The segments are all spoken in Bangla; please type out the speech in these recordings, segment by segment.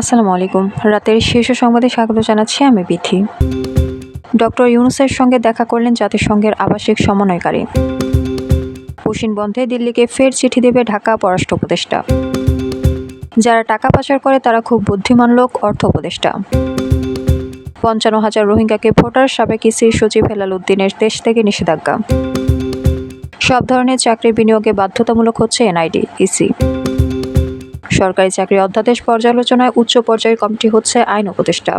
আসসালামু আলাইকুম। রাতের শীর্ষ সংবাদে স্বাগত জানাচ্ছি আমি বিথি। ডক্টর ইউনুসের সঙ্গে দেখা করলেন জাতিসংঘের আবাসিক সমন্বয়কারী। পুশিন বন্ধে দিল্লিকে ফের চিঠি দেবে ঢাকা পররাষ্ট্র উপদেষ্টা। যারা টাকা পাচার করে তারা খুব বুদ্ধিমান লোক, অর্থ উপদেষ্টা। পঞ্চান্ন হাজার রোহিঙ্গাকে ভোটার সাবেক ইসির সচিব হেলাল উদ্দিনের দেশ থেকে নিষেধাজ্ঞা। সব ধরনের চাকরি বিনিয়োগে বাধ্যতামূলক হচ্ছে এনআইডি, ইসি। সরকারি চাকরি অধ্যাদেশ পর্যালোচনায় উচ্চ পর্যায়ের কমিটি হচ্ছে আইন উপদেষ্টা।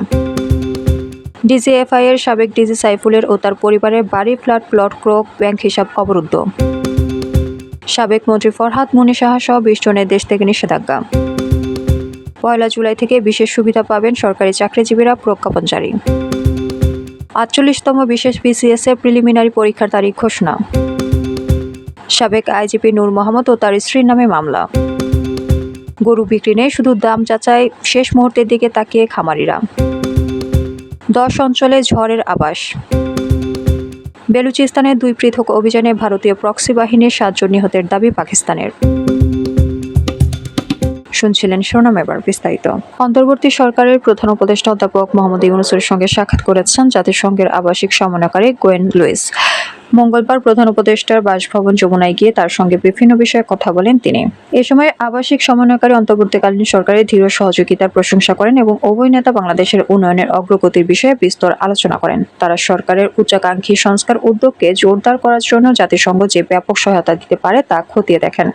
ডিজিএফআই এর সাবেক ডিজি সাইফুলের ও তার পরিবারের বাড়ি ফ্ল্যাট প্লট ক্রোক ব্যাংক হিসাব অবরুদ্ধ। সাবেক মন্ত্রী ফরহাদ মুনি সাহা সহ বিশ জনের দেশ থেকে নিষেধাজ্ঞা। পয়লা জুলাই থেকে বিশেষ সুবিধা পাবেন সরকারি চাকরিজীবীরা প্রজ্ঞাপন জারি। আটচল্লিশতম বিশেষ বিসিএস এর প্রিলিমিনারি পরীক্ষার তারিখ ঘোষণা। সাবেক আইজিপি নূর মোহাম্মদ ও তার স্ত্রীর নামে মামলা। গরু বিক্রি নেই, শুধু দাম যাচাই শেষ মুহূর্তের দিকে তাকিয়ে খামারিরা। দশ অঞ্চলে ঝড়ের আবাস। বেলুচিস্তানের দুই পৃথক অভিযানে ভারতীয় প্রক্সি বাহিনীর সাতজন নিহতের দাবি পাকিস্তানের। শুনছিলেন শিরোনাম এবার বিস্তারিত। অন্তর্বর্তী সরকারের প্রধান উপদেষ্টা অধ্যাপক মোহাম্মদ ইউনুসের সঙ্গে সাক্ষাৎ করেছেন জাতিসংঘের আবাসিক সমন্বয়কারী গোয়েন লুইস। মঙ্গলবার প্রধান উপদেষ্টার বাসভবন যমুনায় গিয়ে তার সঙ্গে বিভিন্ন বিষয়ে কথা বলেন তিনি। এ সময় আবাসিক সমন্বয়কারী অন্তর্বর্তীকালীন সরকারের দৃঢ় সহযোগিতার প্রশংসা করেন এবং উভয় নেতা বাংলাদেশের উন্নয়নের অগ্রগতির বিষয়ে বিস্তর আলোচনা করেন। তারা সরকারের উচ্চাকাঙ্ক্ষী সংস্কার উদ্যোগকে জোরদার করার জন্য জাতিসংঘ যে ব্যাপক সহায়তা দিতে পারে তা খতিয়ে দেখেন।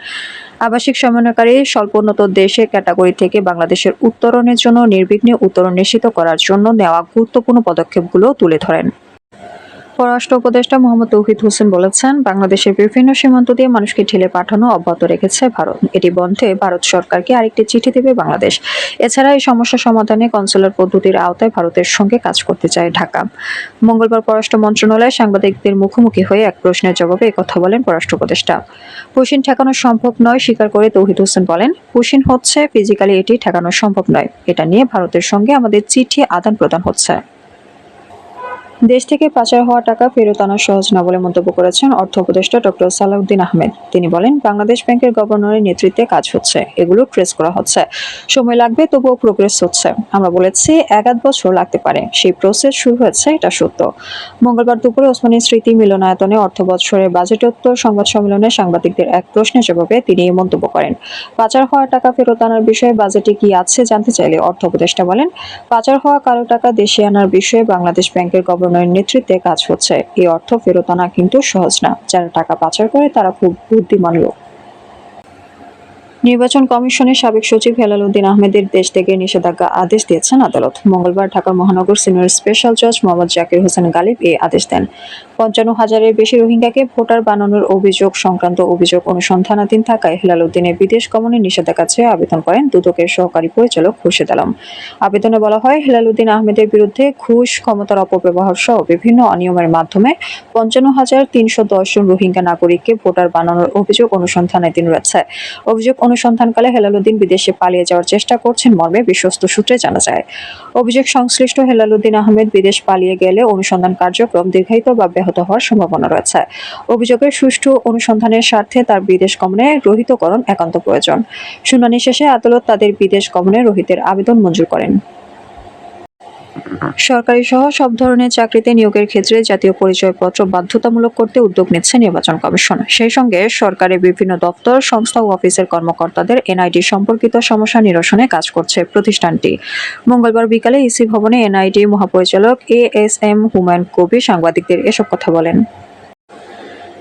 আবাসিক সমন্বয়কারী স্বল্পোন্নত দেশে ক্যাটাগরি থেকে বাংলাদেশের উত্তরণের জন্য নির্বিঘ্নে উত্তরণ নিশ্চিত করার জন্য নেওয়া গুরুত্বপূর্ণ পদক্ষেপগুলো তুলে ধরেন। পররাষ্ট্র উপদেষ্টা মোহাম্মদ তৌহিদ হোসেন বলেছেন, বাংলাদেশের বিভিন্ন সীমান্ত দিয়ে মানুষকে ঢেলে পাঠানো অব্যাহত রেখেছে ভারত। এটি বন্ধে ভারত সরকারকে আরেকটি চিঠি দেবে বাংলাদেশ। এছাড়া এই সমস্যা সমাধানে কনসুলার পদ্ধতির আওতায় ভারতের সঙ্গে কাজ করতে চায় ঢাকা। মঙ্গলবার পররাষ্ট্র মন্ত্রণালয়ে সাংবাদিকদের মুখোমুখি হয়ে এক প্রশ্নের জবাবে কথা বলেন পররাষ্ট্র উপদেষ্টা। পুশিন ঠেকানো সম্ভব নয়, স্বীকার করে তৌহিদ হোসেন বলেন, পুশিন হচ্ছে ফিজিক্যালি এটি ঠেকানো সম্ভব নয়। এটা নিয়ে ভারতের সঙ্গে আমাদের চিঠি আদান প্রদান হচ্ছে। দেশ থেকে পাচার হওয়া টাকা ফেরত আনা সহজ না বলে মন্তব্য করেছেন অর্থ উপদেষ্টা ডক্টর সালাউদ্দিন আহমেদ। তিনি বলেন, বাংলাদেশ ব্যাংকের গভর্নরের নেতৃত্বে কাজ হচ্ছে, এগুলো ট্রেস করা হচ্ছে। সময় লাগবে, তবুও প্রোগ্রেস হচ্ছে। আমরা বলেছি, এক আধ বছর লাগতে পারে। সেই প্রসেস শুরু হয়েছে, এটা সত্য। মঙ্গলবার দুপুরে ওসমানী স্মৃতি মিলনায়তনে অর্থ বৎসরের বাজেটোত্তর সংবাদ সম্মেলনে সাংবাদিকদের এক প্রশ্নের জবাবে তিনি এই মন্তব্য করেন। পাচার হওয়া টাকা ফেরত আনার বিষয়ে বাজেটে কি আছে জানতে চাইলে অর্থ উপদেষ্টা বলেন, পাচার হওয়া কালো টাকা দেশে আনার বিষয়ে বাংলাদেশ ব্যাংকের গভর্নরের নেতৃত্বে কাজ হচ্ছে। এই অর্থ ফেরত আনা কিন্তু সহজ না। যারা টাকা পাচার করে, তারা খুব বুদ্ধিমান লোক। নির্বাচন কমিশনের সাবেক সচিব হেলাল উদ্দিন আহমেদের দেশ থেকে নিষেধাজ্ঞা আদেশ দিয়েছেন আদালত। মঙ্গলবার ঢাকা মহানগর সিনিয়র স্পেশাল জজ মোহাম্মদ জাকির হোসেন গালিব এই আদেশ দেন। পঞ্চান্ন হাজারের বেশি রোহিঙ্গাকে ভোটার বানানোর অভিযোগ সংক্রান্ত অভিযোগ অনুসন্ধানাধীন থাকায় হেলাল উদ্দিনের বিদেশ গমনের নিষেধাজ্ঞা চেয়ে আবেদন করেন দুদকের সহকারী পরিচালক খুরশেদ আলম। আবেদনে বলা হয় হেলাল উদ্দিন আহমেদের বিরুদ্ধে ঘুষ, ক্ষমতার অপব্যবহার সহ বিভিন্ন অনিয়মের মাধ্যমে পঞ্চান্ন হাজার তিনশো দশ জন রোহিঙ্গা নাগরিককে ভোটার বানানোর অভিযোগ অনুসন্ধানাধীন রয়েছে। অভিযোগ অনুসন্ধানকালে হেলালুদ্দিন বিদেশে পালিয়ে যাওয়ার চেষ্টা করছেন, মর্মে বিশ্বস্ত সূত্রে জানা যায়। অভিযোগ সংশ্লিষ্ট হেলালুদ্দিন আহমেদ বিদেশ পালিয়ে গেলে অনুসন্ধান কার্যক্রম দীর্ঘায়িত বা হওয়ার সম্ভাবনা রয়েছে। অভিযোগের সুষ্ঠু অনুসন্ধানের স্বার্থে তার বিদেশ গমনে রহিতকরণ একান্ত প্রয়োজন। শুনানি শেষে আদালত তাদের বিদেশ গমনে রোহিতের আবেদন মঞ্জুর করেন। সরকারি সহ সব ধরনের চাকরিতে নিয়োগের ক্ষেত্রে জাতীয় পরিচয়পত্র বাধ্যতামূলক করতে উদ্যোগ নিচ্ছে নির্বাচন কমিশন। সেই সঙ্গে সরকারের বিভিন্ন দপ্তর, সংস্থা ও অফিসের কর্মকর্তাদের এনআইডি সম্পর্কিত সমস্যা নিরসনে কাজ করছে প্রতিষ্ঠানটি। মঙ্গলবার বিকালে ইসি ভবনে এনআইডি মহাপরিচালক এ এস এম হুমায়ুন কবি সাংবাদিকদের এসব কথা বলেন।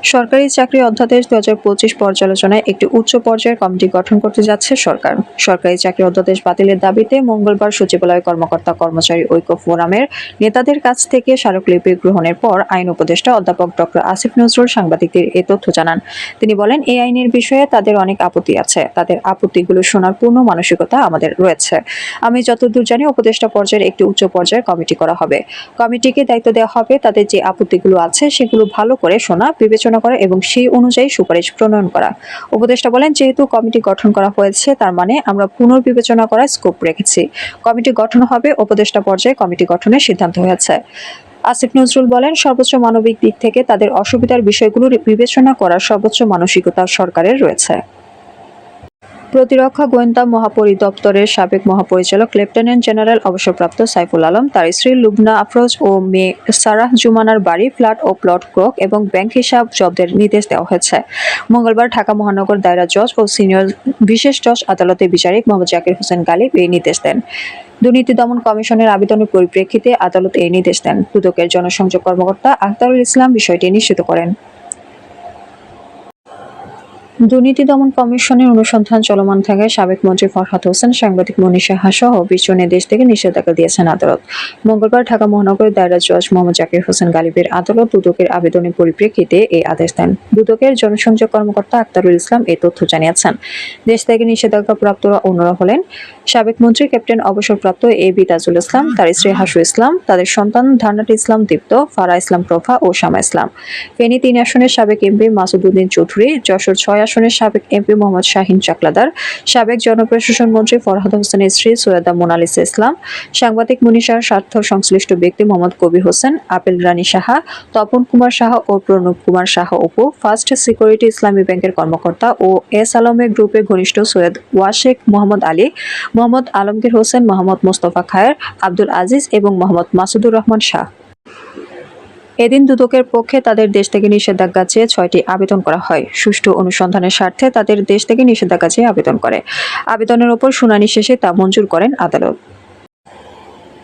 সরকারি চাকরি অধ্যাদেশ দু হাজার পঁচিশ পর্যালোচনায় একটি উচ্চ পর্যায়ের কমিটি গঠন করতে যাচ্ছে সরকার। সরকারি চাকরি অধ্যাদেশ বাতিলের দাবিতে মঙ্গলবার সচিবালয় কর্মকর্তা কর্মচারী ঐক্য ফোরামের নেতাদের কাছ থেকে স্মারকলিপি গ্রহণের পর আইন উপদেষ্টা অধ্যাপক ডক্টর আসিফ নজরুল সাংবাদিকদের এ তথ্য জানান। তিনি বলেন, এই আইনের বিষয়ে তাদের অনেক আপত্তি আছে। তাদের আপত্তিগুলো শোনার পূর্ণ মানসিকতা আমাদের রয়েছে। আমি যতদূর জানি, উপদেষ্টা পর্যায়ের একটি উচ্চ পর্যায়ের কমিটি করা হবে। কমিটিকে দায়িত্ব দেওয়া হবে। তাদের যে আপত্তিগুলো আছে, সেগুলো ভালো করে শোনা, বিবেচনা করা এবং সেই অনুযায়ী সুপারিশ প্রণয়ন করা। উপদেষ্টা বলেন, যেহেতু কমিটি গঠন করা হয়েছে, তার মানে আমরা পুনর্বিবেচনা করার স্কোপ রেখেছি। কমিটি গঠন হবে উপদেষ্টা পর্যায়ে কমিটি গঠনের সিদ্ধান্ত হয়েছে। আসিফ নজরুল বলেন, সর্বোচ্চ মানবিক দিক থেকে তাদের অসুবিধার বিষয়গুলো বিবেচনা করার সর্বোচ্চ মানসিকতা সরকারের রয়েছে। প্রতিরক্ষা গোয়েন্দা মহাপরিদপ্তরের সাবেক মহাপরিচালক, লেফটেন্যান্ট জেনারেল অবসরপ্রাপ্ত সাইফুল আলম, তার স্ত্রী লুবনা আফরোজ ও মেয়ে সারাহ জুমানার বাড়ি, ফ্ল্যাট ও প্লট ক্রোক এবং ব্যাংক হিসাব জব্দের নির্দেশ দেওয়া হয়েছে। মঙ্গলবার ঢাকা মহানগর দায়রা জজ ও সিনিয়র বিশেষ জজ আদালতের বিচারিক মোহাম্মদ জাকির হোসেন গালিব এই নির্দেশ দেন। দুর্নীতি দমন কমিশনের আবেদনের পরিপ্রেক্ষিতে আদালত এই নির্দেশ দেন। দুদকের জনসংযোগ কর্মকর্তা আখতারুল ইসলাম বিষয়টি নিশ্চিত করেন। দুর্নীতি দমন কমিশনের অনুসন্ধান চলমান থাকায় সাবেক মন্ত্রী ফরহাদ হোসেন, সাংবাদিক মনীষা সাহা সহ জনের দেশ থেকে নিষেধাজ্ঞা দিয়েছেন আদালত। মঙ্গলবার ঢাকা মহানগরের দায়রা জজ মোহাম্মদ জাকির হোসেন গালিবের আদালত দুদকের আবেদনের পরিপ্রেক্ষিতে এই আদেশ দেন। দুদকের জনসংযোগ কর্মকর্তা আক্তারুল ইসলাম এই তথ্য জানিয়েছেন। দেশ থেকে নিষেধাজ্ঞা প্রাপ্তরা অন্যরা হলেন সাবেক মন্ত্রী ক্যাপ্টেন অবসরপ্রাপ্ত এ বি তাজুল ইসলাম, তার স্ত্রী হাসু ইসলাম, তাদের সন্তান ধান্নাট ইসলাম দীপ্ত, ফারা ইসলাম প্রফা ও শামা ইসলাম। ফেনী তিন আসনের সাবেক এমপি মাসুদুদ্দিন চৌধুরী, যশোর ছয় আসনের সাবেক এমপি মোহাম্মদ শাহিন চাকলাদার, সাবেক জনপ্রশাসন মন্ত্রী ফরহাদ হোসেনের স্ত্রী সৈয়দা মোনালিসা ইসলাম, সাংবাদিক মনীষার স্বার্থ সংশ্লিষ্ট ব্যক্তি মোহাম্মদ কবির হোসেন, আপেল রানী সাহা, তপন কুমার সাহা ও প্রণব কুমার সাহা অপু ফার্স্ট সিকিউরিটি ইসলামী ব্যাংকের কর্মকর্তা ও এস আলমের গ্রুপের ঘনিষ্ঠ সৈয়দ ওয়াশেক মোহাম্মদ আলী, মোহাম্মদ আলমগীর হোসেন, মোহাম্মদ মোস্তফা খায়ের, আব্দুল আজিজ এবং মোহাম্মদ মাসুদুর রহমান শাহ। এদিন দুদকের পক্ষে তাদের দেশ থেকে নিষেধাজ্ঞা চেয়ে ছয়টি আবেদন করা হয়। সুষ্ঠু অনুসন্ধানের স্বার্থে তাদের দেশ থেকে নিষেধাজ্ঞা চেয়ে আবেদন করে। আবেদনের ওপর শুনানি শেষে তা মঞ্জুর করেন আদালত।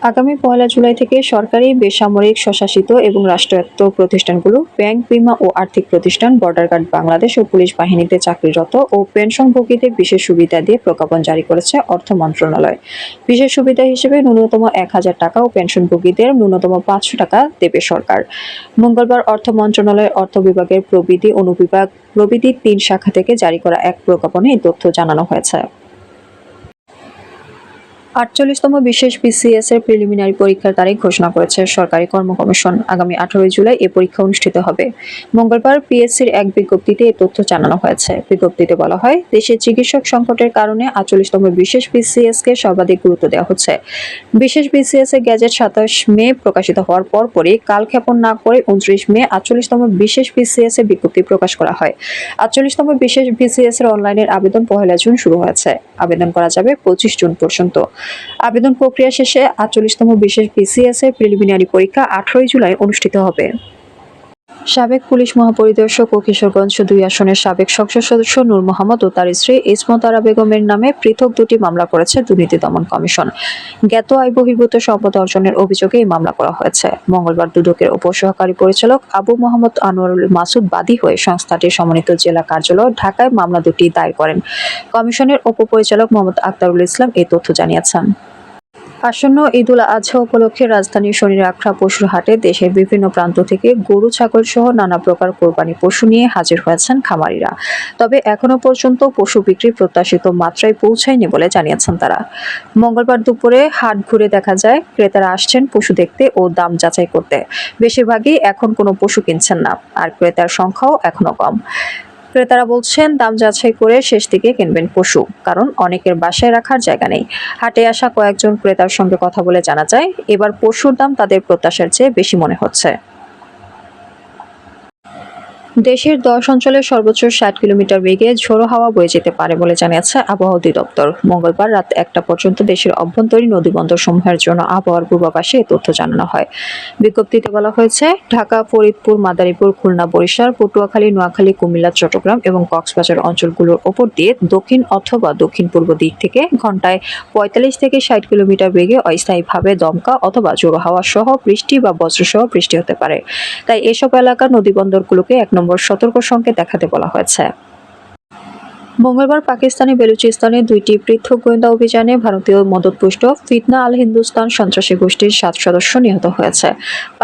আগামী পয়লা জুলাই থেকে সরকারি বেসামরিক, স্বশাসিত এবং রাষ্ট্রায়ত্ত প্রতিষ্ঠানগুলো, ব্যাংক বিমা ও আর্থিক প্রতিষ্ঠান, বর্ডার গার্ড বাংলাদেশ ও পুলিশ বাহিনীতে চাকরিরত ও পেনশনভোগীদের বিশেষ সুবিধা দিয়ে প্রজ্ঞাপন জারি করেছে অর্থ মন্ত্রণালয়। বিশেষ সুবিধা হিসেবে ন্যূনতম এক হাজার টাকা ও পেনশনভোগীদের ন্যূনতম পাঁচশো টাকা দেবে সরকার। মঙ্গলবার অর্থ মন্ত্রণালয়ের অর্থ বিভাগের প্রবিধি অনুবিভাগ প্রবিধি তিন শাখা থেকে জারি করা এক প্রজ্ঞাপনে এই তথ্য জানানো হয়েছে। আটচল্লিশতম বিশেষ বিসিএস এর প্রিলিমিনারি পরীক্ষার তারিখ ঘোষণা করেছে সরকারি কর্ম কমিশন আগামী আঠারোই জুলাই এ পরীক্ষা অনুষ্ঠিত হবে। মঙ্গলবার পিএসসির এক বিজ্ঞপ্তিতে এই তথ্য জানানো হয়েছে। বিজ্ঞপ্তিতে বলা হয় দেশে চিকিৎসক সংকটের কারণে আটচল্লিশতম বিশেষ বিসিএস কে সর্বাধিক গুরুত্ব দেওয়া হচ্ছে। বিশেষ বিসিএস এর গ্যাজেট সাতাশ মে প্রকাশিত হওয়ার পরপরই কালক্ষেপণ না করে উনত্রিশ মে আটচল্লিশতম বিশেষ বিসিএস এর বিজ্ঞপ্তি প্রকাশ করা হয়। আটচল্লিশতম বিশেষ বিসিএস এর অনলাইনের আবেদন পহেলা জুন শুরু হয়েছে। আবেদন করা যাবে পঁচিশ জুন পর্যন্ত। আবেদন প্রক্রিয়া শেষে আটচল্লিশতম বিশেষ বিসিএস এর প্রিলিমিনারি পরীক্ষা আঠারোই জুলাই অনুষ্ঠিত হবে। সাবেক পুলিশ মহাপরিদর্শক ও কিশোরগঞ্জ দুই আসনের সাবেক সংসদ সদস্য নূর মোহাম্মদ ও তার স্ত্রী ইসমত আরা বেগমের নামে পৃথক দুটি মামলা করেছে দুর্নীতি দমন কমিশন। জ্ঞাত আয় বহির্ভূত সম্পদ অর্জনের অভিযোগে এই মামলা করা হয়েছে। মঙ্গলবার দুদকের উপসহকারী পরিচালক আবু মোহাম্মদ আনোয়ারুল মাসুদ বাদী হয়ে সংস্থাটির সমন্বিত জেলা কার্যালয় ঢাকায় মামলা দুটি দায়ের করেন। কমিশনের উপপরিচালক মোহাম্মদ আক্তারুল ইসলাম এই তথ্য জানিয়েছেন। আসন্ন ঈদুল আজহা উপলক্ষে রাজধানীর শনির আখড়া পশুর হাটে দেশের বিভিন্ন প্রান্ত থেকে গরু, ছাগল সহ নানা প্রকার কোরবানি পশু নিয়ে হাজির হয়েছেন খামারিরা। তবে এখনও পর্যন্ত পশু বিক্রি প্রত্যাশিত মাত্রায় পৌঁছায়নি বলে জানিয়েছেন তারা। মঙ্গলবার দুপুরে হাট ঘুরে দেখা যায়, ক্রেতারা আসছেন পশু দেখতে ও দাম যাচাই করতে। বেশিরভাগই এখন কোনো পশু কিনছেন না, আর ক্রেতার সংখ্যাও এখনও কম। ক্রেতারা বলছেন, দাম যাচাই করে শেষ দিকে কিনবেন পশু, কারণ অনেকের বাসায় রাখার জায়গা নেই। হাটে আসা কয়েকজন ক্রেতার সঙ্গে কথা বলে জানা যায়, এবার পশুর দাম তাদের প্রত্যাশার চেয়ে বেশি মনে হচ্ছে। দেশের দশ অঞ্চলে সর্বোচ্চ ষাট কিলোমিটার বেগে ঝোড়ো হাওয়া বয়ে যেতে পারে বলে জানিয়েছে আবহাওয়া অধিদপ্তর। মঙ্গলবার রাত একটা পর্যন্ত দেশের অভ্যন্তরীণ নদীবন্দর সমূহের জন্য আবহাওয়ার পূর্বাভাসে এ তথ্য জানানো হয়। বিজ্ঞপ্তিতে বলা হয়েছে, ঢাকা, ফরিদপুর, মাদারীপুর, খুলনা, বরিশাল, পটুয়াখালী, নোয়াখালী, কুমিল্লা, চট্টগ্রাম এবং কক্সবাজার অঞ্চলগুলোর ওপর দিয়ে দক্ষিণ অথবা দক্ষিণ পূর্ব দিক থেকে ঘন্টায় পঁয়তাল্লিশ থেকে ষাট কিলোমিটার বেগে অস্থায়ীভাবে দমকা অথবা জোড়ো হাওয়া সহ বৃষ্টি বা বজ্রসহ বৃষ্টি হতে পারে। তাই এসব এলাকার নদীবন্দরগুলোকে এক নম্বর সতর্ক সংকেত দেখাতে বলা হয়েছে। মঙ্গলবার পাকিস্তানি বেলুচিস্তানে দুইটি পৃথক গোয়েন্দা অভিযানে ভারতীয় মদতপুষ্ট ফিতনা আল হিন্দুস্তান সন্ত্রাসী গোষ্ঠীর সাত সদস্য নিহত হয়েছে।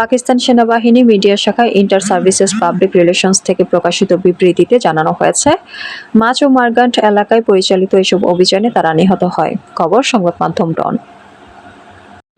পাকিস্তান সেনাবাহিনী মিডিয়া শাখায় ইন্টার সার্ভিসেস পাবলিক রিলেশনস থেকে প্রকাশিত বিবৃতিতে জানানো হয়েছে, মাছ ও মার্গান্ট এলাকায় পরিচালিত এসব অভিযানে তারা নিহত হয়। খবর সংবাদ মাধ্যম ডন